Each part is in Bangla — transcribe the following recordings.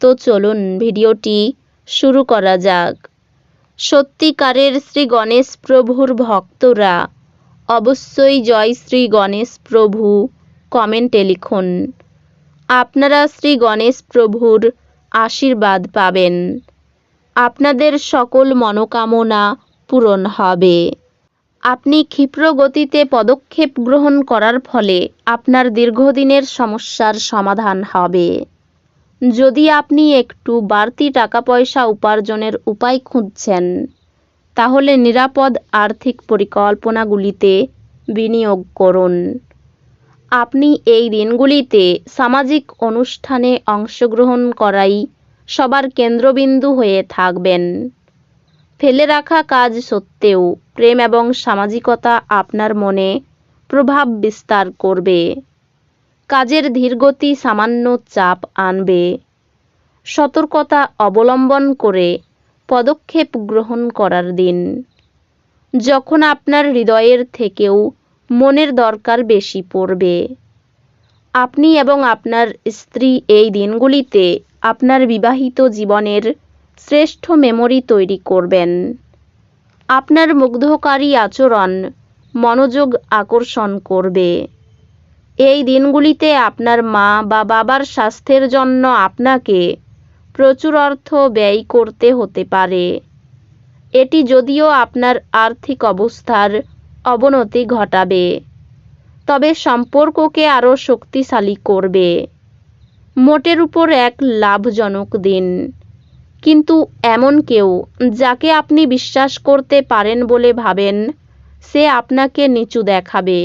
তো চলুন ভিডিওটি শুরু করা যাক। সত্যিকারের শ্রী গণেশ প্রভুর ভক্তরা অবশ্যই জয় শ্রী গণেশ প্রভু কমেন্টে লিখুন। আপনারা শ্রী গণেশ প্রভুর আশীর্বাদ পাবেন। আপনাদের সকল মনোকামনা পূরণ হবে। আপনি ক্ষিপ্র গতিতে পদক্ষেপ গ্রহণ করার ফলে আপনার দীর্ঘদিনের সমস্যার সমাধান হবে। যদি আপনি একটু বাড়তি টাকা পয়সা উপার্জনের উপায় খুঁজছেন, তাহলে নিরাপদ আর্থিক পরিকল্পনাগুলিতে বিনিয়োগ করুন। আপনি এই দিনগুলিতে সামাজিক অনুষ্ঠানে অংশগ্রহণ করাই সবার কেন্দ্রবিন্দু হয়ে থাকবেন। ফেলে রাখা কাজ সত্ত্বেও প্রেম এবং সামাজিকতা আপনার মনে প্রভাব বিস্তার করবে। কাজের ধীরগতি সামান্য চাপ আনবে। সতর্কতা অবলম্বন করে পদক্ষেপ গ্রহণ করার দিন। যখন আপনার হৃদয়ের থেকেও মনের দরকার বেশি পড়বে। আপনি এবং আপনার স্ত্রী এই দিনগুলিতে আপনার বিবাহিত জীবনের শ্রেষ্ঠ মেমোরি তৈরি করবেন। আপনার মুগ্ধকারী আচরণ মনোযোগ আকর্ষণ করবে। এই দিনগুলিতে আপনার মা বা বাবার স্বাস্থ্যের জন্য আপনাকে প্রচুর অর্থ ব্যয় করতে হতে পারে। এটি যদিও আপনার আর্থিক অবস্থার অবনতি ঘটাবে, তবে সম্পর্ককে আরও শক্তিশালী করবে। মোটের উপর এক লাভজনক দিন। কিন্তু এমন কেউ যাকে আপনি বিশ্বাস করতে পারেন বলে ভাবেন, সে আপনাকে নিচু দেখাবে।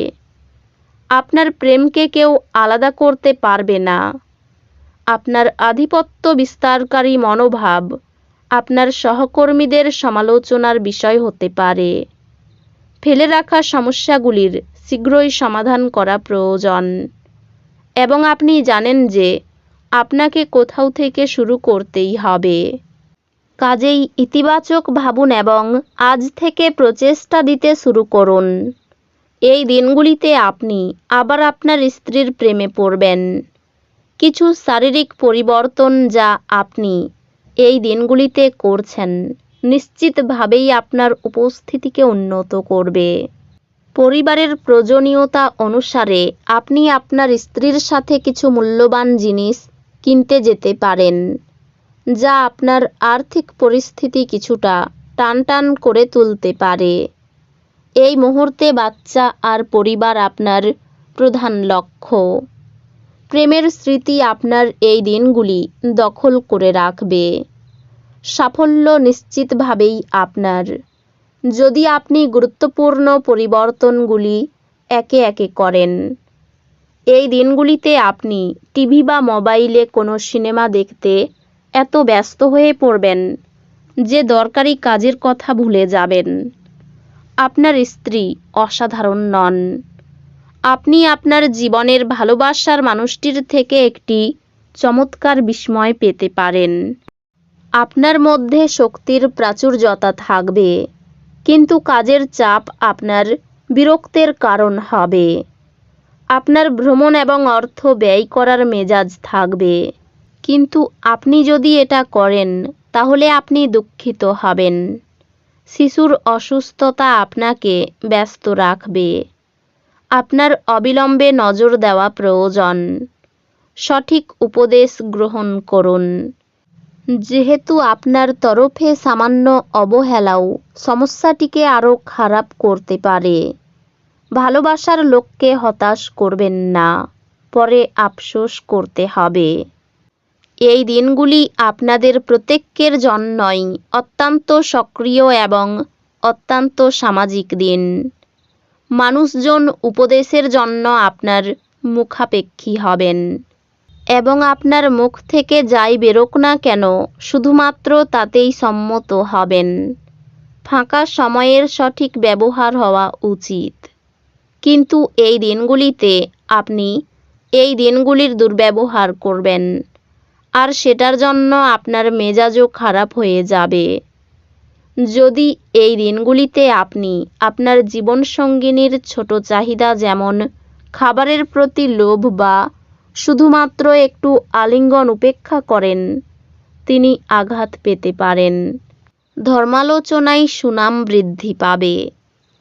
আপনার প্রেমকে কেউ আলাদা করতে পারবে না। আপনার আধিপত্য বিস্তারকারী মনোভাব আপনার সহকর্মীদের সমালোচনার বিষয় হতে পারে। ফেলে রাখা সমস্যাগুলির শীঘ্রই সমাধান করা প্রয়োজন। এবং আপনি জানেন যে আপনাকে কোথাও থেকে শুরু করতেই হবে। কাজেই ইতিবাচক ভাবুন এবং আজ থেকে প্রচেষ্টা দিতে শুরু করুন। এই দিনগুলিতে আপনি আবার আপনার স্ত্রীর প্রেমে পড়বেন। কিছু শারীরিক পরিবর্তন যা আপনি এই দিনগুলিতে করছেন নিশ্চিতভাবেই আপনার উপস্থিতিকে উন্নত করবে। পরিবারের প্রয়োজনীয়তা অনুসারে আপনি আপনার স্ত্রীর সাথে কিছু মূল্যবান জিনিস কিনতে যেতে পারেন, যা আপনার আর্থিক পরিস্থিতি কিছুটা টানটান করে তুলতে পারে। এই মুহূর্তে বাচ্চা আর পরিবার আপনার প্রধান লক্ষ্য। প্রেমের স্মৃতি আপনার এই দিনগুলি দখল করে রাখবে। সাফল্য নিশ্চিতভাবেই আপনার। যদি আপনি গুরুত্বপূর্ণ পরিবর্তনগুলি একে একে করেন, এই দিনগুলিতে আপনি টিভি বা মোবাইলে কোনো সিনেমা দেখতে এত ব্যস্ত হয়ে পড়বেন যে দরকারি কাজের কথা ভুলে যাবেন। আপনার স্ত্রী অসাধারণ নন। আপনি আপনার জীবনের ভালোবাসার মানুষটির থেকে একটি চমৎকার বিস্ময় পেতে পারেন। আপনার মধ্যে শক্তির প্রাচুর্যতা থাকবে, কিন্তু কাজের চাপ আপনার বিরক্তের কারণ হবে। আপনার ভ্রমণ এবং অর্থ ব্যয় করার মেজাজ থাকবে, কিন্তু আপনি যদি এটা করেন, তাহলে আপনি দুঃখিত হবেন। শিশুর অসুস্থতা আপনাকে ব্যস্ত রাখবে। আপনার অবিলম্বে নজর দেওয়া প্রয়োজন। সঠিক উপদেশ গ্রহণ করুন। যেহেতু আপনার তরফে সামান্য অবহেলাও সমস্যাটিকে আরও খারাপ করতে পারে। ভালোবাসার লোককে হতাশ করবেন না, পরে আফসোস করতে হবে। এই দিনগুলি আপনাদের প্রত্যেকের জন্যই অত্যন্ত সক্রিয় এবং অত্যন্ত সামাজিক দিন। মানুষজন উপদেশের জন্য আপনার মুখাপেক্ষী হবেন এবং আপনার মুখ থেকে যাই বেরোক না কেন, শুধুমাত্র তাতেই সম্মত হবেন। ফাঁকা সময়ের সঠিক ব্যবহার হওয়া উচিত। কিন্তু এই দিনগুলিতে আপনি এই দিনগুলির দুর্ব্যবহার করবেন। আর সেটার জন্য আপনার মেজাজও খারাপ হয়ে যাবে। যদি এই দিনগুলিতে আপনি আপনার জীবনসঙ্গিনীর ছোট চাহিদা যেমন খাবারের প্রতি লোভ বা শুধুমাত্র একটু আলিঙ্গন উপেক্ষা করেন, তিনি আঘাত পেতে পারেন। ধর্মালোচনায় সুনাম বৃদ্ধি পাবে।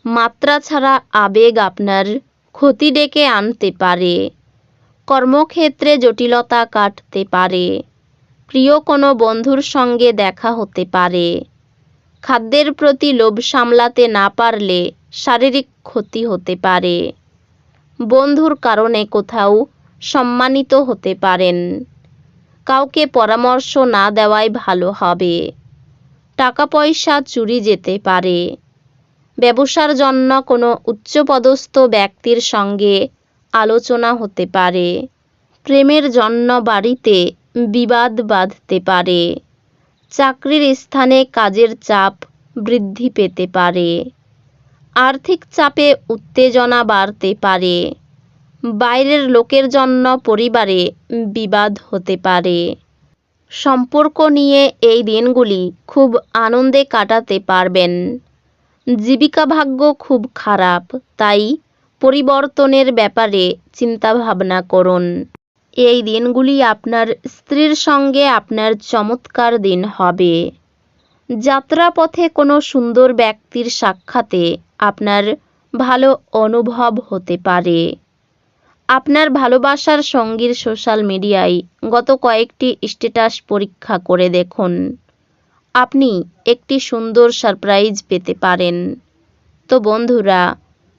মাত্রা ছাড়া আবেগ আপনার ক্ষতি ডেকে আনতে পারে। কর্মক্ষেত্রে জটিলতা কাটতে পারে। প্রিয় কোনো বন্ধুর সঙ্গে দেখা হতে পারে। খাদ্যের প্রতি লোভ সামলাতে না পারলে শারীরিক ক্ষতি হতে পারে। বন্ধুর কারণে কোথাও সম্মানিত হতে পারেন। কাউকে পরামর্শ না দেওয়াই ভালো হবে। টাকা পয়সা চুরি যেতে পারে। ব্যবসার জন্য কোনো উচ্চপদস্থ ব্যক্তির সঙ্গে আলোচনা হতে পারে। প্রেমের জন্য বাড়িতে বিবাদ বাঁধতে পারে। চাকরির স্থানে কাজের চাপ বৃদ্ধি পেতে পারে। আর্থিক চাপে উত্তেজনা বাড়তে পারে। বাইরের লোকের জন্য পরিবারে বিবাদ হতে পারে। সম্পর্ক নিয়ে এই দিনগুলি খুব আনন্দে কাটাতে পারবেন। জীবিকা ভাগ্য খুব খারাপ, তাই পরিবর্তনের ব্যাপারে চিন্তাভাবনা করুন। এই দিনগুলি আপনার স্ত্রীর সঙ্গে আপনার চমৎকার দিন হবে। যাত্রাপথে কোনো সুন্দর ব্যক্তির সাক্ষাতে আপনার ভালো অনুভব হতে পারে। আপনার ভালোবাসার সঙ্গীর সোশ্যাল মিডিয়ায় গত কয়েকটি স্ট্যাটাস পরীক্ষা করে দেখুন। আপনি একটি সুন্দর সারপ্রাইজ পেতে পারেন। তো বন্ধুরা